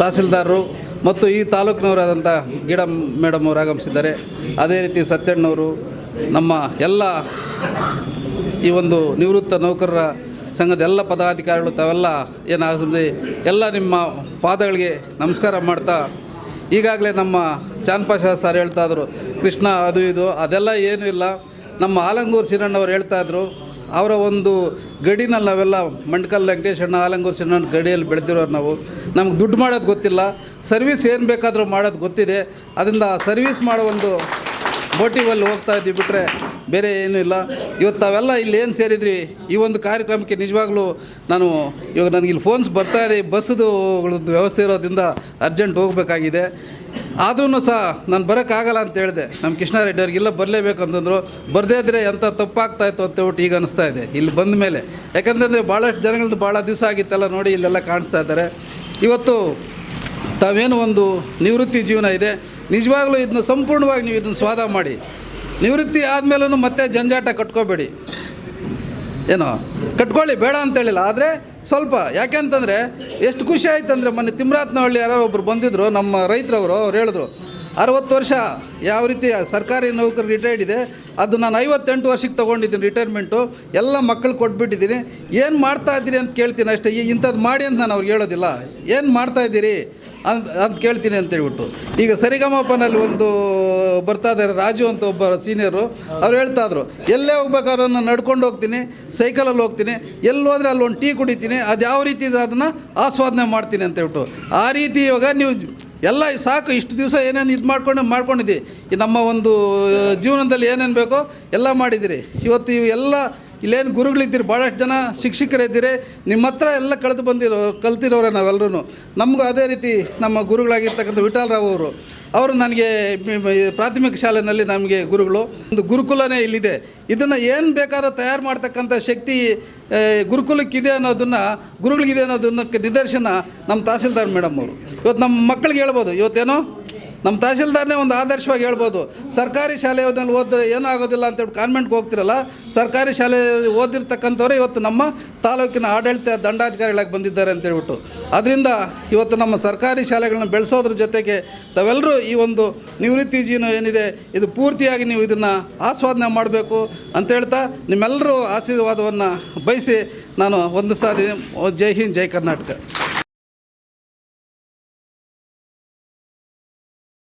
ತಹಸೀಲ್ದಾರರು ಮತ್ತು ಈ ತಾಲೂಕಿನವರಾದಂಥ ಗಿಡ ಮೇಡಮ್ ಅವರು ಆಗಮಿಸಿದ್ದಾರೆ. ಅದೇ ರೀತಿ ಸತ್ಯಣ್ಣವರು, ನಮ್ಮ ಎಲ್ಲ ಈ ಒಂದು ನಿವೃತ್ತ ನೌಕರರ ಸಂಘದ ಎಲ್ಲ ಪದಾಧಿಕಾರಿಗಳು, ತಾವೆಲ್ಲ ಏನಾಗುತ್ತೆ ಎಲ್ಲ ನಿಮ್ಮ ಪಾದಗಳಿಗೆ ನಮಸ್ಕಾರ ಮಾಡ್ತಾ, ಈಗಾಗಲೇ ನಮ್ಮ ಚಾನ್ಪಾಷ ಸರ್ ಹೇಳ್ತಾ ಇದ್ರು, ಕೃಷ್ಣ ಅದು ಇದು ಅದೆಲ್ಲ ಏನೂ ಇಲ್ಲ. ನಮ್ಮ ಆಲಂಗೂರು ಸೀನಣ್ಣವ್ರು ಹೇಳ್ತಾ ಇದ್ರು ಅವರ ಒಂದು ಗಡಿನಲ್ಲಿ ನಾವೆಲ್ಲ ಮಂಡ್ಕಲ್ ವೆಂಕಟೇಶಣ್ಣ, ಆಲಂಗೂರು ಸಿನಣ್ಣ ಗಡಿಯಲ್ಲಿ ಬೆಳೆದಿರೋರು ನಾವು. ನಮ್ಗೆ ದುಡ್ಡು ಮಾಡೋದು ಗೊತ್ತಿಲ್ಲ. ಸರ್ವಿಸ್ ಏನು ಬೇಕಾದರೂ ಮಾಡೋದು ಗೊತ್ತಿದೆ. ಅದರಿಂದ ಸರ್ವಿಸ್ ಮಾಡೋ ಒಂದು ಮೋಟಿವಲ್ಲಿ ಹೋಗ್ತಾ ಇದ್ದೀವಿ ಬಿಟ್ಟರೆ ಬೇರೆ ಏನೂ ಇಲ್ಲ. ಇವತ್ತು ತಾವೆಲ್ಲ ಇಲ್ಲಿ ಏನು ಸೇರಿದ್ರಿ? ಈ ಒಂದು ಕಾರ್ಯಕ್ರಮಕ್ಕೆ ನಿಜವಾಗ್ಲೂ ನಾನು ಇವಾಗ ನನಗೆ ಇಲ್ಲಿ ಫೋನ್ಸ್ ಬರ್ತಾ ಇದೆ. ಬಸ್ಸದು ವ್ಯವಸ್ಥೆ ಇರೋದ್ರಿಂದ ಅರ್ಜೆಂಟ್ ಹೋಗಬೇಕಾಗಿದೆ. ಆದ್ರೂ ಸಹ ನಾನು ಬರೋಕ್ಕಾಗಲ್ಲ ಅಂತ ಹೇಳಿದೆ. ನಮ್ಮ ಕೃಷ್ಣಾರೆಡ್ಡಿ ಅವ್ರಿಗೆ, ಇಲ್ಲ, ಬರಲೇಬೇಕು ಅಂತಂದರು. ಬರದೇ ಇದ್ರೆ ಎಂಥ ತಪ್ಪಾಗ್ತಾ ಇತ್ತು? ಅಂತ ಹೇಳ್ಬಿಟ್ಟು ಈಗ ಅನಿಸ್ತಾ ಇದೆ. ಇಲ್ಲಿ ಬಂದ ಮೇಲೆ. ಯಾಕಂತಂದರೆ ಭಾಳಷ್ಟು ಜನಗಳದ್ದು ಭಾಳ ದಿವಸ ಆಗಿತ್ತಲ್ಲ ನೋಡಿ, ಇಲ್ಲೆಲ್ಲ ಕಾಣಿಸ್ತಾ ಇದ್ದಾರೆ. ಇವತ್ತು ತಾವೇನು ಒಂದು ನಿವೃತ್ತಿ ಜೀವನ ಇದೆ. ನಿಜವಾಗ್ಲೂ ಇದನ್ನ ಸಂಪೂರ್ಣವಾಗಿ ನೀವು ಇದನ್ನು ಸ್ವಾದ ಮಾಡಿ. ನಿವೃತ್ತಿ ಆದಮೇಲೂ ಮತ್ತೆ ಜಂಜಾಟ ಕಟ್ಕೋಬೇಡಿ. ಏನೋ, ಕಟ್ಕೊಳ್ಳಿ, ಬೇಡ ಅಂತ ಹೇಳಿಲ್ಲ. ಆದರೆ ಸ್ವಲ್ಪ, ಯಾಕೆ ಅಂತಂದರೆ ಎಷ್ಟು ಖುಷಿ ಆಯ್ತು ಅಂದರೆ ಮೊನ್ನೆ ತಿಮ್ರಾತ್ನಹಳ್ಳಿ ಯಾರೋ ಒಬ್ರು ಬಂದಿದ್ದರು ನಮ್ಮ ರೈತರವರು, ಅವ್ರು ಹೇಳಿದ್ರು, ಅರವತ್ತು ವರ್ಷ ಯಾವ ರೀತಿ ಸರ್ಕಾರಿ ನೌಕರಿ ರಿಟೈರ್ಡ್ ಇದೆ, ಅದು ನಾನು ಐವತ್ತೆಂಟು ವರ್ಷಕ್ಕೆ ತೊಗೊಂಡಿದ್ದೀನಿ ರಿಟೈರ್ಮೆಂಟು ಎಲ್ಲ ಮಕ್ಕಳು ಕೊಟ್ಬಿಟ್ಟಿದ್ದೀನಿ, ಏನು ಮಾಡ್ತಾ ಇದ್ದೀರಿ ಅಂತ ಕೇಳ್ತೀನಿ ಅಷ್ಟೇ, ಈ ಇಂಥದ್ದು ಮಾಡಿ ಅಂತ ನಾನು ಅವ್ರಿಗೆ ಹೇಳೋದಿಲ್ಲ, ಏನು ಮಾಡ್ತಾ ಇದ್ದೀರಿ? ಅಂತ ಅಂತ ಕೇಳ್ತೀನಿ ಅಂತ ಹೇಳ್ಬಿಟ್ಟು. ಈಗ ಸರಿಗಮಪನಲ್ಲಿ ಒಂದು ಬರ್ತಾ ಇದ್ದಾರೆ ರಾಜು ಅಂತ ಒಬ್ಬ ಸೀನಿಯರು ಅವ್ರು ಹೇಳ್ತಾ ಇದ್ರು, ಎಲ್ಲೇ ಹೋಗ್ಬೇಕಾದ್ರೂ ನಾನು ನಡ್ಕೊಂಡು ಹೋಗ್ತೀನಿ ಸೈಕಲಲ್ಲಿ ಹೋಗ್ತೀನಿ, ಎಲ್ಲಿ ಹೋದ್ರೆ ಅಲ್ಲಿ ಒಂದು ಟೀ ಕುಡಿತೀನಿ, ಅದು ಯಾವ ರೀತಿ ಇದೆ ಅದನ್ನು ಆಸ್ವಾದನೆ ಮಾಡ್ತೀನಿ ಅಂತ ಹೇಳ್ಬಿಟ್ಟು. ಆ ರೀತಿ ಇವಾಗ ನೀವು ಎಲ್ಲ ಸಾಕು, ಇಷ್ಟು ದಿವಸ ಏನೇನು ಇದು ಮಾಡ್ಕೊಂಡು ಮಾಡ್ಕೊಂಡಿದ್ದೀವಿ ನಮ್ಮ ಒಂದು ಜೀವನದಲ್ಲಿ ಏನೇನು ಬೇಕೋ ಎಲ್ಲ ಮಾಡಿದ್ದೀರಿ. ಇವತ್ತು ಇವು ಎಲ್ಲ ಇಲ್ಲೇನು ಗುರುಗಳಿದ್ದೀರಿ ಭಾಳಷ್ಟು ಜನ ಶಿಕ್ಷಕರಿದ್ದೀರಿ, ನಿಮ್ಮ ಹತ್ರ ಎಲ್ಲ ಕಳೆದು ಬಂದಿರೋ, ಕಲ್ತಿರೋರೆ ನಾವೆಲ್ಲರೂ ನಮಗೂ ಅದೇ ರೀತಿ ನಮ್ಮ ಗುರುಗಳಾಗಿರ್ತಕ್ಕಂಥ ವಿಠಾಲರಾವ್ ಅವರು. ಅವರು ನನಗೆ ಪ್ರಾಥಮಿಕ ಶಾಲೆಯಲ್ಲಿ ನಮಗೆ ಗುರುಗಳು. ಒಂದು ಗುರುಕುಲನೇ ಇಲ್ಲಿದೆ. ಇದನ್ನು ಏನು ಬೇಕಾದ್ರೂ ತಯಾರು ಮಾಡ್ತಕ್ಕಂಥ ಶಕ್ತಿ ಗುರುಕುಲಕ್ಕಿದೆ ಅನ್ನೋದನ್ನು, ಗುರುಗಳಿಗಿದೆ ಅನ್ನೋದನ್ನಕ್ಕೆ ನಿದರ್ಶನ ನಮ್ಮ ತಹಸೀಲ್ದಾರ್ ಮೇಡಮ್ ಅವರು. ಇವತ್ತು ನಮ್ಮ ಮಕ್ಕಳಿಗೆ ಹೇಳ್ಬೋದು, ಇವತ್ತೇನೋ? ನಮ್ಮ ತಹಸೀಲ್ದಾರನೇ ಒಂದು ಆದರ್ಶವಾಗಿ ಹೇಳ್ಬೋದು. ಸರ್ಕಾರಿ ಶಾಲೆಯಲ್ಲಿ ಓದಿದ್ರೆ ಏನೂ ಆಗೋದಿಲ್ಲ ಅಂತೇಳಿ ಕಾನ್ವೆಂಟ್ಗೆ ಹೋಗ್ತಿರಲ್ಲ, ಸರ್ಕಾರಿ ಶಾಲೆ ಓದಿರ್ತಕ್ಕಂಥವ್ರೆ ಇವತ್ತು ನಮ್ಮ ತಾಲೂಕಿನ ಆಡಳಿತ ದಂಡಾಧಿಕಾರಿಗಳಾಗಿ ಬಂದಿದ್ದಾರೆ ಅಂತ ಹೇಳ್ಬಿಟ್ಟು. ಅದರಿಂದ ಇವತ್ತು ನಮ್ಮ ಸರ್ಕಾರಿ ಶಾಲೆಗಳನ್ನ ಬೆಳೆಸೋದ್ರ ಜೊತೆಗೆ ತಾವೆಲ್ಲರೂ ಈ ಒಂದು ನಿವೃತ್ತಿ ಜೀವನ ಏನಿದೆ, ಇದು ಪೂರ್ತಿಯಾಗಿ ನೀವು ಇದನ್ನು ಆಸ್ವಾದನೆ ಮಾಡಬೇಕು ಅಂತ ಹೇಳ್ತಾ ನಿಮ್ಮೆಲ್ಲರೂ ಆಶೀರ್ವಾದವನ್ನು ಬಯಸಿ ನಾನು ಒಂದು ಸಾರಿ ಜೈ ಹಿಂದ್, ಜೈ ಕರ್ನಾಟಕ.